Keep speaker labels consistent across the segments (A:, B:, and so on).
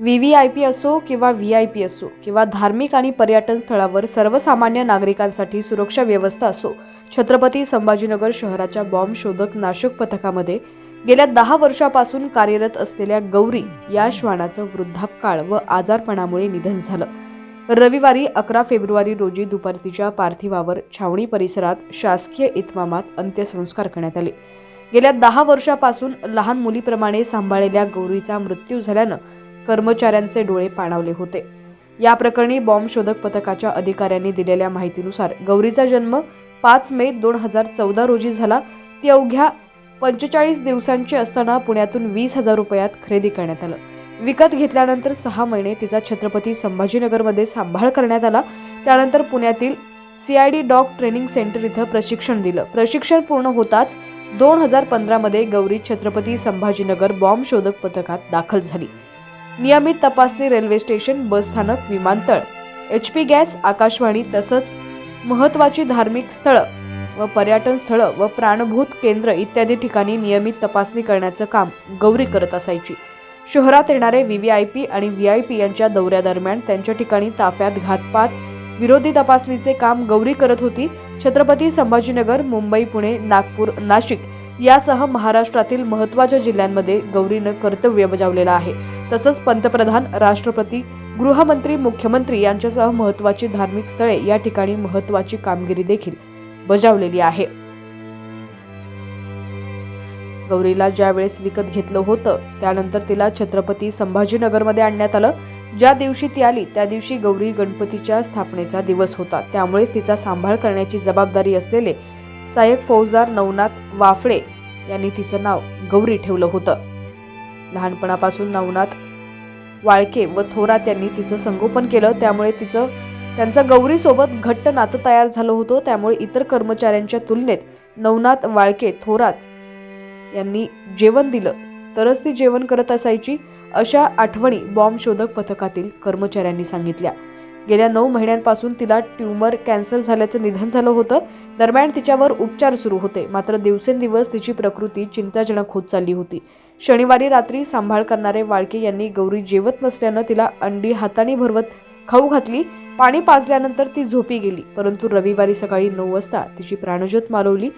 A: V V I P असो किंवा V I P असो किंवा धार्मिक आणि पर्यटन स्थळावर सर्वसामान्य नागरिकांसाठी सुरक्षा व्यवस्था असो छत्रपती संभाजीनगर शहराच्या बॉम्ब शोधक नाशक पथकामध्ये गेल्या दहा वर्षापासून कार्यरत असलेल्या गौरी या श्वानाचं वृद्धापकाळ व आजारपणामुळे निधन झालं. रविवारी अकरा फेब्रुवारी रोजी दुपारी तिच्या पार्थिवावर छावणी परिसरात शासकीय इतमामात अंत्यसंस्कार करण्यात आले. गेल्या दहा वर्षापासून लहान मुलीप्रमाणे सांभाळलेल्या गौरीचा मृत्यू झाल्यानं कर्मचाऱ्यांचे डोळे पाणावले होते. या प्रकरणी बॉम्ब शोधक पथकाच्या अधिकाऱ्यांनी दिलेल्या माहितीनुसार गौरीचा जन्म पाच मे दोन हजार चौदा रोजी झाला. ती अवघ्या पंचेचाळीस दिवसांची असताना पुण्यातून वीस हजार रुपयात खरेदी करण्यात आलं. विकत घेतल्यानंतर सहा महिने तिचा छत्रपती संभाजीनगरमध्ये सांभाळ करण्यात आला. त्यानंतर पुण्यातील C I D dog training center इथं प्रशिक्षण दिलं. प्रशिक्षण पूर्ण होताच दोन हजार पंधरामध्ये गौरी छत्रपती संभाजीनगर बॉम्ब शोधक पथकात दाखल झाली. नियमित तपासणी रेल्वे स्टेशन बसस्थानक विमानतळ एच पी गॅस आकाशवाणी तसंच महत्त्वाची धार्मिक स्थळं व पर्यटन स्थळं व प्राणभूत केंद्र इत्यादी ठिकाणी नियमित तपासणी करण्याचं काम गौरी करत असायची. शहरात येणारे व्ही व्ही आय पी आणि व्ही आय पी यांच्या दौऱ्यादरम्यान त्यांच्या ठिकाणी ताफ्यात घातपात विरोधी तपासणीचे काम गौरी करत होती छत्रपती संभाजीनगर मुंबई पुणे नागपूर नाशिक यासह महाराष्ट्रातील महत्त्वाच्या जिल्ह्यांमध्ये गौरीनं कर्तव्य बजावलेलं आहे. तसंच पंतप्रधान राष्ट्रपती गृहमंत्री मुख्यमंत्री यांच्यासह महत्त्वाची धार्मिक स्थळे या ठिकाणी महत्त्वाची कामगिरी देखील बजावलेली आहे. गौरीला ज्यावेळेस विकत घेतलं होतं त्यानंतर तिला छत्रपती संभाजीनगरमध्ये आणण्यात आलं. ज्या दिवशी ती आली त्या दिवशी गौरी गणपतीच्या स्थापनेचा दिवस होता. त्यामुळेच तिचा सांभाळ करण्याची जबाबदारी असलेले सहाय्यक फौजदार नवनाथ वाफळे यांनी तिचं नाव गौरी ठेवलं होतं. लहानपणापासून नवनाथ वाळके व थोरात यांनी तिचं संगोपन केलं. त्यामुळे तिचं त्यांचं गौरीसोबत घट्ट नातं तयार झालं होतं. त्यामुळे इतर कर्मचाऱ्यांच्या तुलनेत नवनाथ वाळके थोरात यांनी जेवण दिलं. तरच ती जेवण करत असायची अशा आठवणी बॉम्ब शोधक पथकातील कर्मचाऱ्यांनी सांगितल्या. गेल्या नऊ महिन्यांपासून तिला ट्यूमर कॅन्सर झाल्याचं निधन झालं होतं. दरम्यान तिच्यावर उपचार सुरू होते. मात्र दिवसेंदिवस तिची प्रकृती चिंताजनक होत चालली होती. शनिवारी रात्री सांभाळ करणारे वाळके यांनी गौरी जेवत नसल्यानं तिला अंडी हाताने भरवत खाऊ घातली. पाणी पाजल्यानंतर ती झोपी गेली. परंतु रविवारी सकाळी नऊ वाजता तिची प्राणज्योत मालवली.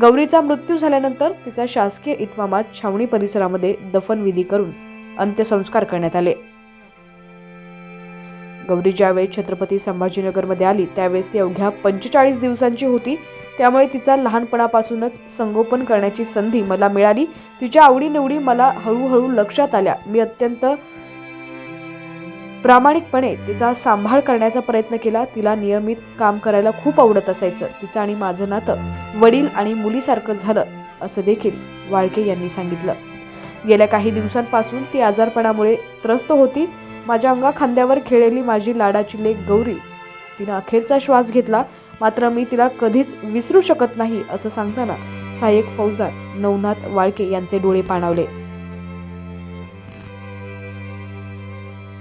A: गौरीचा मृत्यू झाल्यानंतर तिचा शासकीय इतमामात छावणी परिसरामध्ये दफनविधी करून अंत्यसंस्कार करण्यात आले. गौरी ज्यावेळी छत्रपती संभाजीनगरमध्ये आली त्यावेळेस ती अवघ्या पंचेचाळीस दिवसांची होती. त्यामुळे तिचा लहानपणापासूनच संगोपन करण्याची संधी मला मिळाली. तिच्या आवडीनिवडी मला हळूहळू लक्षात आल्या. मी अत्यंत प्रामाणिकपणे तिचा सांभाळ करण्याचा प्रयत्न केला. तिला नियमित काम करायला खूप आवडत असायचं. तिचं आणि माझं नातं वडील आणि मुलीसारखं झालं असं देखील वाळके यांनी सांगितलं. गेल्या काही दिवसांपासून ती आजारपणामुळे त्रस्त होती. माझ्या अंगा खांद्यावर माझी लाडाची लेक गौरी. तिनं अखेरचा श्वास घेतला मात्र मी तिला कधीच विसरू शकत नाही असं सांगताना सहाय्यक फौजदार नवनाथ वाळके यांचे डोळे पाणावले.